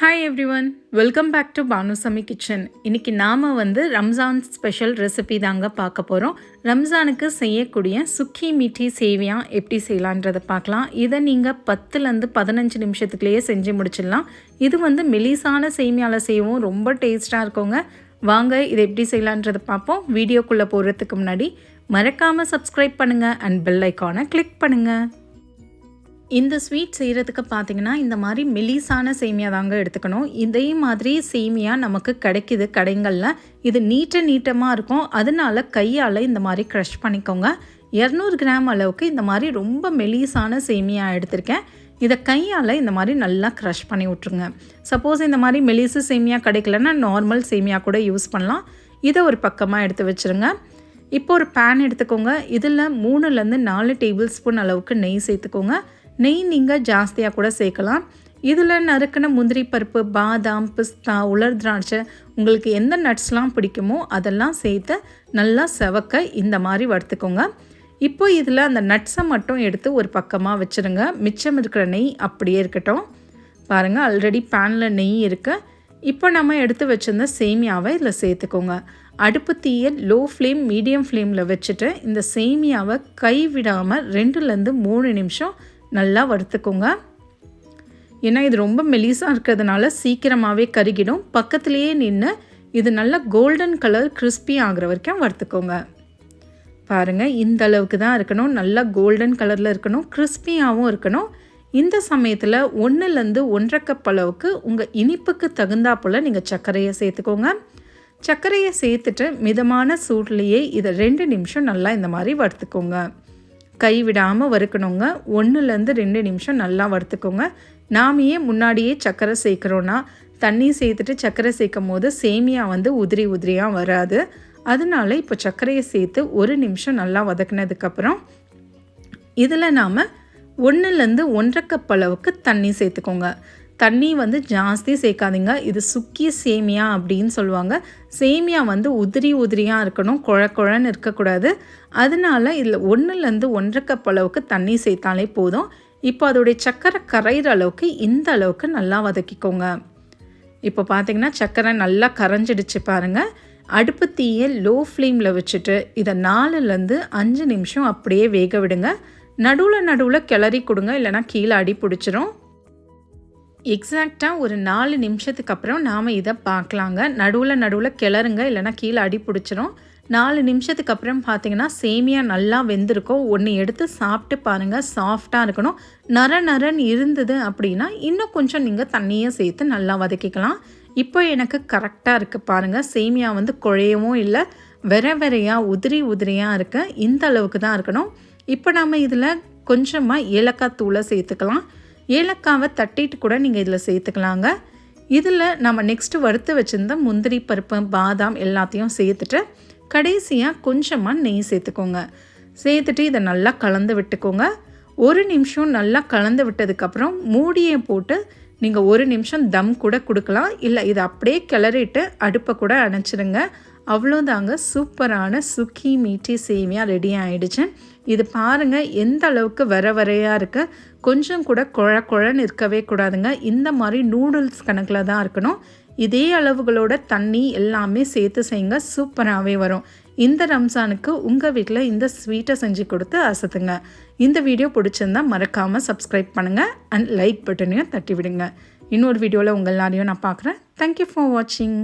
Hi everyone welcome back to Banusamy kitchen இன்றைக்கி நாம் வந்து ரம்ஜான் ஸ்பெஷல் ரெசிபி தாங்க பார்க்க போகிறோம் ரம்ஜானுக்கு செய்யக்கூடிய சுக்கி மீட்டி சேவியா எப்படி செய்யலான்றதை பார்க்கலாம். இதை நீங்கள் பத்துலேருந்து பதினஞ்சு நிமிஷத்துக்குள்ளேயே செஞ்சு முடிச்சிடலாம். இது வந்து மெலிசான சேமியாவில் செய்யவும் ரொம்ப டேஸ்ட்டாக இருக்கோங்க. வாங்க இதை எப்படி செய்யலான்றதை பார்ப்போம். வீடியோக்குள்ளே போகிறதுக்கு முன்னாடி மறக்காமல் சப்ஸ்கிரைப் பண்ணுங்கள் அண்ட் பெல் ஐக்கானை கிளிக் பண்ணுங்கள் இந்த ஸ்வீட் செய்கிறதுக்கு பார்த்தீங்கன்னா இந்த மாதிரி மெலிசான சேமியா தாங்க எடுத்துக்கணும். இதே மாதிரி சேமியா நமக்கு கிடைக்கிது கடைங்களில் இது நீட்ட நீட்டமாக இருக்கும். அதனால கையால் இந்த மாதிரி க்ரஷ் பண்ணிக்கோங்க. இரநூறு கிராம் அளவுக்கு இந்த மாதிரி ரொம்ப மெலிசான சேமியா எடுத்திருக்கேன். இதை கையால் இந்த மாதிரி நல்லா க்ரஷ் பண்ணி விட்ருங்க சப்போஸ் இந்த மாதிரி மெலிசு சேமியா கிடைக்கலன்னா நார்மல் சேமியா கூட யூஸ் பண்ணலாம். இதை ஒரு பக்கமாக எடுத்து வச்சுருங்க. இப்போ ஒரு பேன் எடுத்துக்கோங்க. இதில் மூணுலேருந்து நாலு டேபிள் ஸ்பூன் அளவுக்கு நெய் சேர்த்துக்கோங்க. நெய் நீங்கள் ஜாஸ்தியாக கூட சேர்க்கலாம். இதில் நறுக்கின முந்திரி பருப்பு பாதாம் பிஸ்தா உலர் திராட்சை உங்களுக்கு எந்த நட்ஸ்லாம் பிடிக்குமோ அதெல்லாம் சேர்த்து நல்லா செவக்க இந்த மாதிரி வறுத்துக்கோங்க. இப்போ இதில் அந்த நட்ஸை மட்டும் எடுத்து ஒரு பக்கமாக வச்சுருங்க. மிச்சம் இருக்கிற நெய் அப்படியே இருக்கட்டும். பாருங்கள் ஆல்ரெடி பேனில் நெய் இருக்குது இப்போ நம்ம எடுத்து வச்சுருந்த சேமியாவை இதில் சேர்த்துக்கோங்க. அடுப்பு தீயை லோ ஃப்ளேம் மீடியம் ஃப்ளேமில் வச்சுட்டு இந்த சேமியாவை கை விடாமல் ரெண்டுலேருந்து மூணு நிமிஷம் நல்லா வறுத்துக்கோங்க. ஏன்னா இது ரொம்ப மெலிசாக இருக்கிறதுனால சீக்கிரமாகவே கருகிடும். பக்கத்துலேயே நின்று இது நல்லா கோல்டன் கலர் கிறிஸ்பி ஆகிற வரைக்கும் வறுத்துக்கோங்க. பாருங்கள் இந்த அளவுக்கு தான் இருக்கணும். நல்லா கோல்டன் கலரில் இருக்கணும். கிறிஸ்பியாகவும் இருக்கணும். இந்த சமயத்தில் ஒன்றுலேருந்து ஒன்றரை கப் அளவுக்கு உங்கள் இனிப்புக்கு தகுந்தா போல் நீங்கள் சர்க்கரையை சேர்த்துக்கோங்க. சர்க்கரையை சேர்த்துட்டு மிதமான சூட்லேயே இதை ரெண்டு நிமிஷம் நல்லா இந்த மாதிரி வறுத்துக்கோங்க. கை விடாமல் வறுக்கணுங்க. ஒன்றுலேருந்து ரெண்டு நிமிஷம் நல்லா வறுத்துக்கோங்க. நாம் ஏன் முன்னாடியே சர்க்கரை சேர்க்குறோன்னா தண்ணி சேர்த்துட்டு சர்க்கரை சேர்க்கும் போது சேமியா வந்து உதிரி உதிரியாக வராது. அதனால இப்போ சர்க்கரையை சேர்த்து ஒரு நிமிஷம் நல்லா வதக்கினதுக்கப்புறம் இதில் நாம் ஒன்றுலேருந்து ஒன்றரை கப் அளவுக்கு தண்ணி சேர்த்துக்கோங்க. தண்ணி வந்து ஜாஸ்தி சேர்க்காதீங்க. இது சுக்கி சேமியா அப்படின்னு சொல்லுவாங்க. சேமியா வந்து உதிரி உதிரியாக இருக்கணும். குழ குழன்னு இருக்கக்கூடாது. அதனால இதில் ஒன்றுலேருந்து ஒன்றரை கப் அளவுக்கு தண்ணி சேர்த்தாலே போதும். இப்போ அதோடைய சக்கரை கரைகிற அளவுக்கு இந்த அளவுக்கு நல்லா வதக்கிக்கோங்க. இப்போ பார்த்தீங்கன்னா சக்கரை நல்லா கரைஞ்சிடுச்சு பாருங்கள் அடுப்பு தீயை லோ ஃப்ளேமில் வச்சுட்டு இதை நாலுலேருந்து அஞ்சு நிமிஷம் அப்படியே வேக விடுங்க. நடுவில் நடுவில் கிளறி கொடுங்க. இல்லைனா கீழே அடி பிடிச்சிரும். எக்ஸாக்டாக ஒரு நாலு நிமிஷத்துக்கு அப்புறம் நாம் இதை பார்க்கலாங்க நடுவில் நடுவில் கிளறுங்க இல்லைனா கீழே அடி பிடிச்சிரும். நாலு நிமிஷத்துக்கு அப்புறம் பார்த்தீங்கன்னா சேமியா நல்லா வெந்திருக்கும். ஒன்று எடுத்து சாப்பிட்டு பாருங்கள் சாஃப்டாக இருக்கணும். நர நரன் இருந்தது அப்படின்னா இன்னும் கொஞ்சம் நீங்கள் தண்ணியை சேர்த்து நல்லா வதக்கிக்கலாம். இப்போ எனக்கு கரெக்டாக இருக்குது பாருங்கள் சேமியா வந்து குழையவும் இல்லை வெற வெறையாக உதிரி உதிரியாக இருக்க. இந்த அளவுக்கு தான் இருக்கணும். இப்போ நம்ம இதில் கொஞ்சமாக ஏலக்காய் தூளை சேர்த்துக்கலாம். ஏலக்காவை தட்டிட்டு கூட நீங்கள் இதில் சேர்த்துக்கலாங்க. இதில் நம்ம நெக்ஸ்ட்டு வறுத்து வச்சுருந்த முந்திரி பருப்பு பாதாம் எல்லாத்தையும் சேர்த்துட்டு கடைசியாக கொஞ்சமாக நெய் சேர்த்துக்கோங்க. சேர்த்துட்டு இதை நல்லா கலந்து விட்டுக்கோங்க. ஒரு நிமிஷம் நல்லா கலந்து விட்டதுக்கப்புறம் மூடியை போட்டு நீங்கள் ஒரு நிமிஷம் தம் கூட கொடுக்கலாம். இல்லை இதை அப்படியே கிளறிட்டு அடுப்பை கூட அணைச்சிடுங்க அவ்வளோதாங்க. சூப்பரான சுக்கி மீட்டி சேமியா ரெடி ஆகிடுச்சு இது பாருங்கள் எந்த அளவுக்கு வர வரையாக இருக்க. கொஞ்சம் கூட குழ குழன்னு இருக்கவே கூடாதுங்க. இந்த மாதிரி நூடுல்ஸ் கணக்கில் தான் இருக்கணும். இதே அளவுகளோட தண்ணி எல்லாமே சேர்த்து செய்யுங்க. சூப்பராகவே வரும். இந்த ரம்ஜானுக்கு உங்கள் வீட்டில் இந்த ஸ்வீட்டை செஞ்சு கொடுத்து அசத்துங்க. இந்த வீடியோ பிடிச்சிருந்தா மறக்காமல் சப்ஸ்கிரைப் பண்ணுங்கள் அண்ட் லைக் பட்டனையும் தட்டி விடுங்க இன்னொரு வீடியோவில் உங்கள் எல்லாரையும் நான் பார்க்குறேன். தேங்க்யூ ஃபார் வாட்சிங்